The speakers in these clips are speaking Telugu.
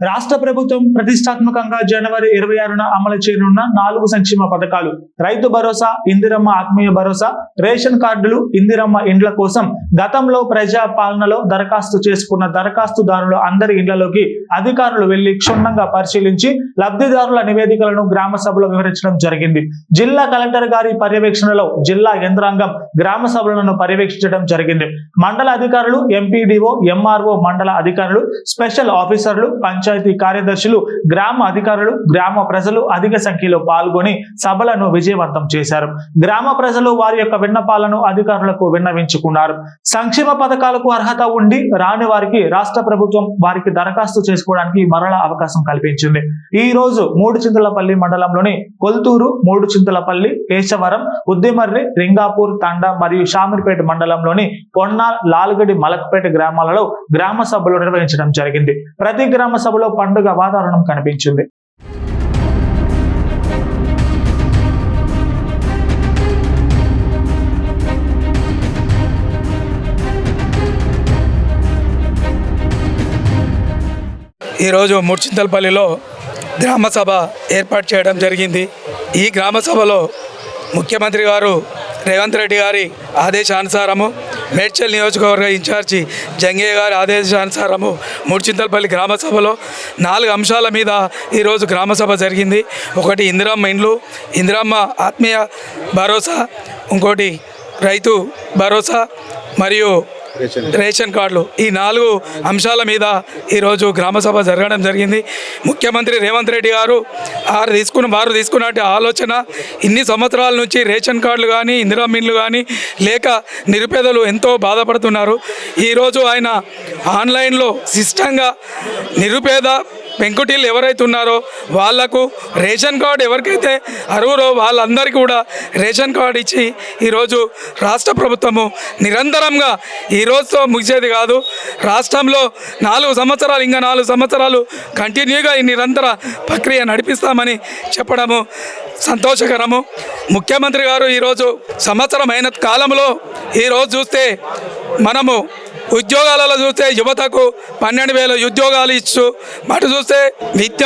రాష్ట్ర ప్రభుత్వం ప్రతిష్టాత్మకంగా జనవరి ఇరవై ఆరున అమలు చేయనున్న నాలుగు సంక్షేమ పథకాలు. రైతు భరోసా ఇందిరమ్మ ఆత్మీయ భరోసా రేషన్ కార్డులు ఇందిరమ్మ ఇండ్ల కోసం గతంలో ప్రజా పాలనలో దరఖాస్తు చేసుకున్న దరఖాస్తుదారుల అందరి ఇండ్లలోకి అధికారులు వెళ్ళి క్షుణ్ణంగా పరిశీలించి లబ్ధిదారుల నివేదికలను గ్రామ సభలో వివరించడం జరిగింది. జిల్లా కలెక్టర్ గారి పర్యవేక్షణలో జిల్లా యంత్రాంగం గ్రామ సభలను పర్యవేక్షించడం జరిగింది. మండల అధికారులు ఎంపీడీఓ ఎంఆర్ఓ మండల అధికారులు స్పెషల్ ఆఫీసర్లు పంచాయతీ కార్యదర్శులు గ్రామ అధికారులు గ్రామ ప్రజలు అధిక సంఖ్యలో పాల్గొని సభలను విజయవంతం చేశారు. గ్రామ ప్రజలు వారి యొక్క విన్నపాలను అధికారులకు విన్నవించుకున్నారు. సంక్షేమ పథకాలకు అర్హత ఉండి రాని వారికి రాష్ట్ర ప్రభుత్వం వారికి దరఖాస్తు చేసుకోవడానికి మరలా అవకాశం కల్పించింది. ఈ రోజు మూడు చింతలపల్లి మండలంలోని కొల్తూరు మూడు చింతలపల్లి కేశవరం ఉద్దిమర్రి రింగాపూర్ తండ మరియు షామిర్పేట మండలంలోని కొన్నాల్ లాల్గడి మలక్పేట గ్రామాలలో గ్రామ సభలు నిర్వహించడం జరిగింది. ప్రతి గ్రామ సభ సభలో పండుగ వాతావరణం కనిపించింది. ఈరోజు ముర్చింతలపల్లిలో గ్రామసభ ఏర్పాటు చేయడం జరిగింది. ఈ గ్రామసభలో ముఖ్యమంత్రి గారు రేవంత్ రెడ్డి గారి ఆదేశానుసారము మేడ్చల్ నియోజకవర్గ ఇన్ఛార్జి జంగే గారి ఆదేశానుసారము ముడిచింతలపల్లి గ్రామ సభలో నాలుగు అంశాల మీద ఈరోజు గ్రామ సభ జరిగింది. ఒకటి ఇందిరమ్మ ఇండ్లు ఇందిరమ్మ ఆత్మీయ భరోసా ఇంకోటి రైతు భరోసా మరియు రేషన్ కార్డులు. ఈ నాలుగు అంశాల మీద ఈరోజు గ్రామ సభ జరగడం జరిగింది. ముఖ్యమంత్రి రేవంత్ రెడ్డి గారు వారు తీసుకున్న వారు తీసుకున్నట్టు ఆలోచన ఇన్ని సంవత్సరాల నుంచి రేషన్ కార్డులు కానీ ఇందిరా మిన్లు కానీ లేక నిరుపేదలు ఎంతో బాధపడుతున్నారు. ఈరోజు ఆయన ఆన్లైన్లో సిస్టంగా నిరుపేద పెంకుటీలు ఎవరైతే ఉన్నారో వాళ్ళకు రేషన్ కార్డు ఎవరికైతే అరువురో వాళ్ళందరికీ కూడా రేషన్ కార్డు ఇచ్చి ఈరోజు రాష్ట్ర ప్రభుత్వము నిరంతరంగా ఈ రోజుతో ముగిసేది కాదు. రాష్ట్రంలో నాలుగు సంవత్సరాలు ఇంకా నాలుగు సంవత్సరాలు కంటిన్యూగా ఈ నిరంతర ప్రక్రియ నడిపిస్తామని చెప్పడము సంతోషకరము. ముఖ్యమంత్రి గారు ఈరోజు సంవత్సరం అయిన కాలంలో ఈరోజు చూస్తే మనము ఉద్యోగాలలో చూస్తే యువతకు పన్నెండు వేల ఉద్యోగాలు ఇచ్చు. అటు చూస్తే విద్య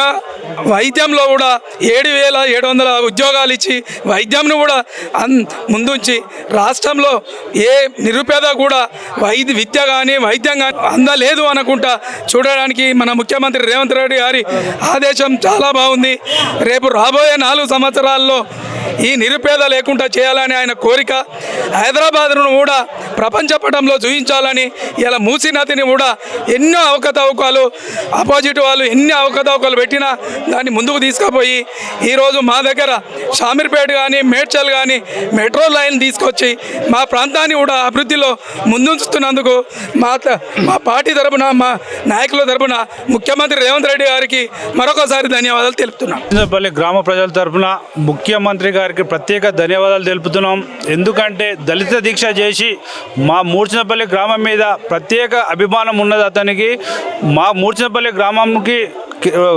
వైద్యంలో కూడా ఏడు వేల ఏడు వందల ఉద్యోగాలు ఇచ్చి వైద్యంను కూడా అన్ ముందుంచి రాష్ట్రంలో ఏ నిరుపేద కూడా వైద్య విద్య కానీ వైద్యం కానీ అందలేదు అనుకుంటా చూడడానికి మన ముఖ్యమంత్రి రేవంత్ రెడ్డి గారి ఆదేశం చాలా బాగుంది. రేపు రాబోయే నాలుగు సంవత్సరాల్లో ఈ నిరుపేద లేకుండా చేయాలని ఆయన కోరిక. హైదరాబాద్ను కూడా ప్రపంచ పటంలో చూపించాలని ఇలా మూసినతిని కూడా ఎన్నో అవకతవకాలు ఆపోజిట్ వాళ్ళు ఎన్ని అవకతవకాలు పెట్టినా దాన్ని ముందుకు తీసుకుపోయి ఈరోజు మా దగ్గర షామీర్పేట కానీ మేడ్చల్ కానీ మెట్రో లైన్ తీసుకొచ్చి మా ప్రాంతాన్ని కూడా అభివృద్ధిలో ముందుంచుతున్నందుకు మా మా పార్టీ తరపున మా నాయకుల తరపున ముఖ్యమంత్రి రేవంత్ రెడ్డి గారికి మరొకసారి ధన్యవాదాలు తెలుపుతున్నాం. చిన్నపల్లి గ్రామ ప్రజల తరఫున ముఖ్యమంత్రి గారికి ప్రత్యేక ధన్యవాదాలు తెలుపుతున్నాం. ఎందుకంటే దళిత దీక్ష చేసి మా మూర్చినపల్లి గ్రామం మీద ప్రత్యేక అభిమానం ఉన్నది అతనికి. మా మూర్చినపల్లి గ్రామంకి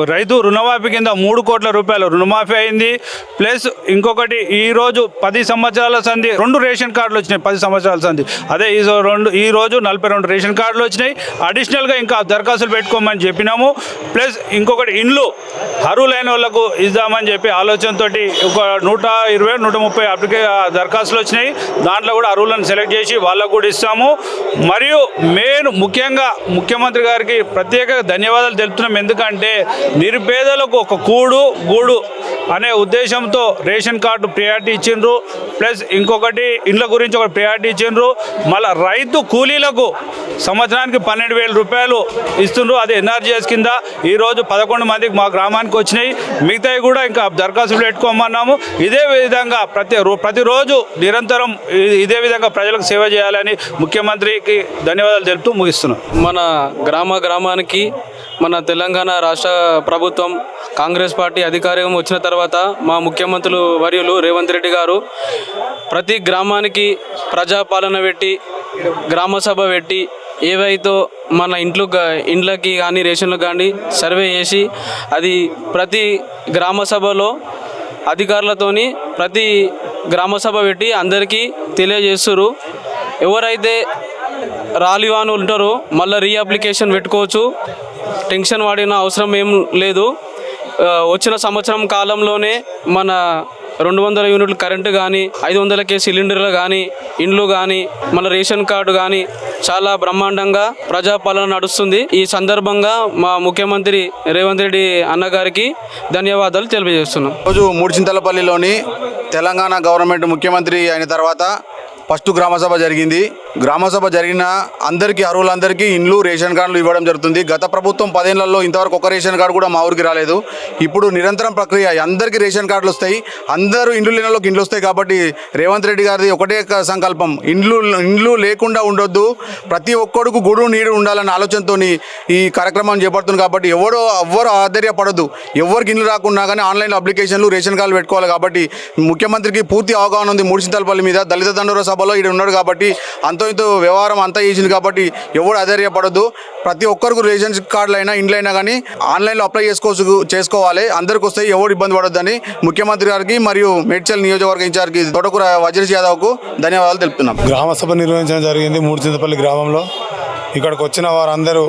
రైతు రుణమాఫీ కింద మూడు కోట్ల రూపాయలు రుణమాఫీ అయింది. ప్లస్ ఇంకొకటి ఈ రోజు పది సంవత్సరాల సంధి రెండు రేషన్ కార్డులు వచ్చినాయి పది సంవత్సరాల సంధి. అదే ఈ రెండు ఈ రోజు నలభై రెండు రేషన్ కార్డులు వచ్చినాయి. అడిషనల్గా ఇంకా దరఖాస్తులు పెట్టుకోమని చెప్పినాము. ప్లస్ ఇంకొకటి ఇండ్లు అర్హులైన వాళ్ళకు ఇద్దామని చెప్పి ఆలోచనతో ఒక నూట ఇరవై నూట ముప్పై అప్లికే దరఖాస్తులు వచ్చినాయి. దాంట్లో కూడా అర్హులను సెలెక్ట్ చేసి వాళ్ళకు కూడా ఇస్తాము. మరియు మెయిన్ ముఖ్యంగా ముఖ్యమంత్రి గారికి ప్రత్యేక ధన్యవాదాలు తెలుపుతున్నాం. ఎందుకంటే నిరుపేదలకు ఒక కూడు గూడు అనే ఉద్దేశంతో రేషన్ కార్డు ప్రియారిటీ ఇచ్చిండ్రు. ప్లస్ ఇంకొకటి ఇండ్ల గురించి ఒక ప్రియారిటీ ఇచ్చిండ్రు. మళ్ళీ రైతు కూలీలకు సంవత్సరానికి పన్నెండు వేల రూపాయలు ఇస్తుండ్రు. అది ఎన్ఆర్జీఎస్ కింద. ఈరోజు పదకొండు మందికి మా గ్రామానికి వచ్చినాయి. మిగతావి కూడా ఇంకా దరఖాస్తులు పెట్టుకోమన్నాము. ఇదే విధంగా ప్రతి ప్రతిరోజు నిరంతరం ఇదే విధంగా ప్రజలకు సేవ చేయాలని ముఖ్యమంత్రికి ధన్యవాదాలు తెలుపుతూ ముగిస్తున్నాం. మన గ్రామ గ్రామానికి మన తెలంగాణ రాష్ట్ర ప్రభుత్వం కాంగ్రెస్ పార్టీ అధికారం వచ్చిన తర్వాత మా ముఖ్యమంత్రులు వర్యులు రేవంత్ రెడ్డి గారు ప్రతి గ్రామానికి ప్రజాపాలన పెట్టి గ్రామ సభ పెట్టి ఏవైతే మన ఇంట్లో ఇండ్లకి కానీ రేషన్లకు కానీ సర్వే చేసి అది ప్రతి గ్రామ సభలో అధికారులతోని ప్రతి గ్రామ సభ పెట్టి అందరికీ తెలియజేస్తారు ఎవరైతే రాలివాను ఉంటారో మళ్ళీ రీఅప్లికేషన్ పెట్టుకోవచ్చు. టెన్షన్ వాడిన అవసరం ఏం లేదు. వచ్చిన సంవత్సరం కాలంలోనే మన రెండు వందల యూనిట్లు కరెంటు కానీ ఐదు వందలకే సిలిండర్లు కానీ ఇండ్లు కానీ మన రేషన్ కార్డు కానీ చాలా బ్రహ్మాండంగా ప్రజాపాలన నడుస్తుంది. ఈ సందర్భంగా మా ముఖ్యమంత్రి రేవంత్ రెడ్డి అన్నగారికి ధన్యవాదాలు తెలియజేస్తున్నాం. రోజు మూడుచింతలపల్లిలోని తెలంగాణ గవర్నమెంట్ ముఖ్యమంత్రి అయిన తర్వాత ఫస్ట్ గ్రామసభ జరిగింది. గ్రామసభ జరిగిన అందరికీ అర్హులందరికీ ఇండ్లు రేషన్ కార్డులు ఇవ్వడం జరుగుతుంది. గత ప్రభుత్వం పదేళ్ళలో ఇంతవరకు ఒక రేషన్ కార్డు కూడా మా ఊరికి రాలేదు. ఇప్పుడు నిరంతరం ప్రక్రియ అందరికీ రేషన్ కార్డులు వస్తాయి. అందరూ ఇండ్లు లేనలోకి ఇండ్లు వస్తాయి కాబట్టి రేవంత్ రెడ్డి గారిది ఒకటే సంకల్పం. ఇండ్లు ఇండ్లు లేకుండా ఉండొద్దు. ప్రతి ఒక్కడుకు గుడు నీడు ఉండాలన్న ఆలోచనతో ఈ కార్యక్రమం చేపడుతుంది కాబట్టి ఎవరో ఎవ్వరు ఆశ్చర్యపడద్దు. ఎవరికి ఇండ్లు రాకుండా కానీ ఆన్లైన్ అప్లికేషన్లు రేషన్ కార్డులు పెట్టుకోవాలి కాబట్టి ముఖ్యమంత్రికి పూర్తి అవగాహన ఉంది. మూడుచింతలపల్లి మీద దళిత దండోర సభలో ఇక్కడ ఉన్నాడు కాబట్టి అంత ఇంతో వ్యవహారం అంతా చేసింది కాబట్టి ఎవడు ఆశ్చర్యపడద్దు ప్రతి ఒక్కరికి రేషన్ కార్డులు అయినా ఇంట్లో అయినా కానీ ఆన్లైన్లో అప్లై చేసుకోవచ్చు చేసుకోవాలి. అందరికి వస్తే ఎవరు ఇబ్బంది పడొద్దని ముఖ్యమంత్రి గారికి మరియు మేడ్చల్ నియోజకవర్గ ఇన్ఛార్జి తోటకూర వజ్రేష్ యాదవ్కు ధన్యవాదాలు తెలుపుతున్నాం. గ్రామ సభ నిర్వహించడం జరిగింది మూడుచింతపల్లి గ్రామంలో. ఇక్కడికి వచ్చిన వారందరూ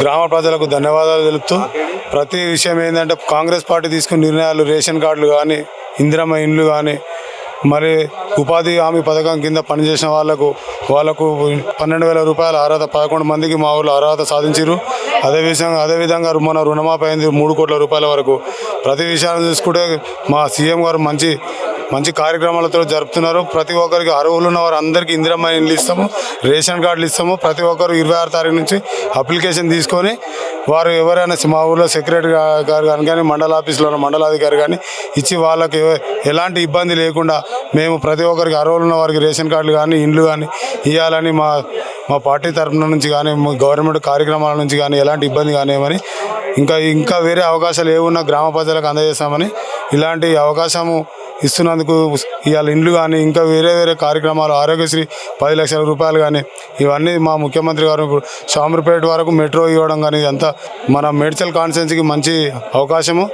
గ్రామ ప్రజలకు ధన్యవాదాలు తెలుపుతూ ప్రతి విషయం ఏంటంటే కాంగ్రెస్ పార్టీ తీసుకున్న నిర్ణయాలు రేషన్ కార్డులు కానీ ఇందిరమ్మ ఇండ్లు కానీ మరి ఉపాధి హామీ పథకం కింద పనిచేసిన వాళ్ళకు వాళ్ళకు పన్నెండు వేల రూపాయల అర్హత పదకొండు మందికి మా ఊళ్ళో అర్హత సాధించారు అదే విషయంగా అదేవిధంగా మన రుణమాపైంది అయింది మూడు కోట్ల రూపాయల వరకు. ప్రతి విషయాన్ని చూసుకుంటే మా సీఎం గారు మంచి మంచి కార్యక్రమాలతో జరుపుతున్నారు. ప్రతి ఒక్కరికి అర్హులు ఉన్న వారు అందరికీ ఇందిరమ్మ ఇండ్లు ఇస్తాము. రేషన్ కార్డులు ఇస్తాము. ప్రతి ఒక్కరు ఇరవై ఆరు తారీఖు నుంచి అప్లికేషన్ తీసుకొని వారు ఎవరైనా మా ఊళ్ళో సెక్రటరీ గారు కానీ కానీ మండల ఆఫీసులో ఉన్న మండలాధికారి కానీ ఇచ్చి వాళ్ళకి ఎలాంటి ఇబ్బంది లేకుండా మేము ప్రతి ఒక్కరికి అర్హులు ఉన్న వారికి రేషన్ కార్డులు కానీ ఇండ్లు కానీ ఇవ్వాలని మా మా పార్టీ తరఫున నుంచి కానీ గవర్నమెంట్ కార్యక్రమాల నుంచి కానీ ఎలాంటి ఇబ్బంది కానివ్వమని ఇంకా ఇంకా వేరే అవకాశాలు ఏమున్నా గ్రామ ప్రజలకు అందజేస్తామని ఇలాంటి అవకాశము ఇస్తున్నందుకు ఇవాళ ఇండ్లు కానీ ఇంకా వేరే వేరే కార్యక్రమాలు ఆరోగ్యశ్రీ పది లక్షల రూపాయలు కానీ ఇవన్నీ మా ముఖ్యమంత్రి గారు ఇప్పుడు షామర్పేట వరకు మెట్రో ఇవ్వడం కానీ ఇదంతా మన మేడ్చల్ కాన్స్టిట్యున్సీకి మంచి అవకాశము.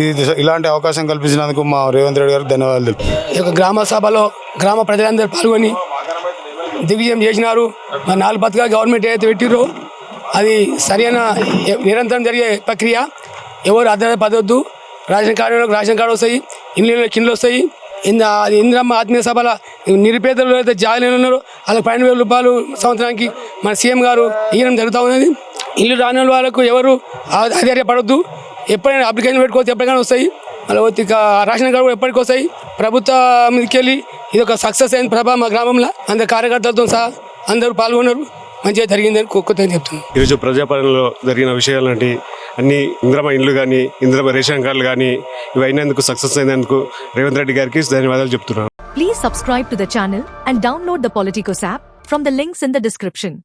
ఇది ఇలాంటి అవకాశం కల్పించినందుకు మా రేవంత్ రెడ్డి గారికి ధన్యవాదాలు ఈ యొక్క గ్రామ సభలో గ్రామ ప్రజలందరూ పాల్గొని దిగ్విజయం చేసినారు. మా నాలుగు పథకాలు గవర్నమెంట్ ఏదైతే పెట్టిరో అది సరైన నిరంతరం జరిగే ప్రక్రియ. ఎవరు అర్థం పదవద్దు రేషన్ కార్డు రేషన్ కార్డు వస్తాయి. ఇండ్లు కిండ్లు వస్తాయి. అది ఇందిరమ్మ ఆత్మీయ సభల నిరుపేదలు అయితే జాయిన్ ఉన్నారో వాళ్ళకి పన్నెండు వేల రూపాయలు సంవత్సరానికి మన సీఎం గారు ఇవ్వడం జరుగుతూ ఉన్నది. ఇల్లు రాని వాళ్ళకు ఎవరు ఆ- ఎప్పుడైనా అప్లికేషన్ పెట్టుకోవచ్చు ఎప్పటికైనా వస్తాయి. మళ్ళీ ఇక రేషన్ కార్డు కూడా ఎప్పటికి వస్తాయి. ప్రభుత్వం మీదకి వెళ్ళి ఇది ఒక సక్సెస్ అయిన ప్రభా మా గ్రామంలో. అందరు కార్యకర్తలతో సహా అందరూ పాల్గొన్నారు. మంచిగా జరిగిందని కొత్తగా చెప్తున్నాను. ఈరోజు ప్రజాపాలనలో జరిగిన విషయాలు అన్ని ఇంద్రమ ఇండ్లు కానీ ఇంద్రమ రేషన్ కార్డులు కానీ ఇవి అయినందుకు సక్సెస్ అయినందుకు రేవంత్ రెడ్డి గారికి ధన్యవాదాలు చెప్తున్నాను. Please subscribe to the and download the politicos app from the links in the description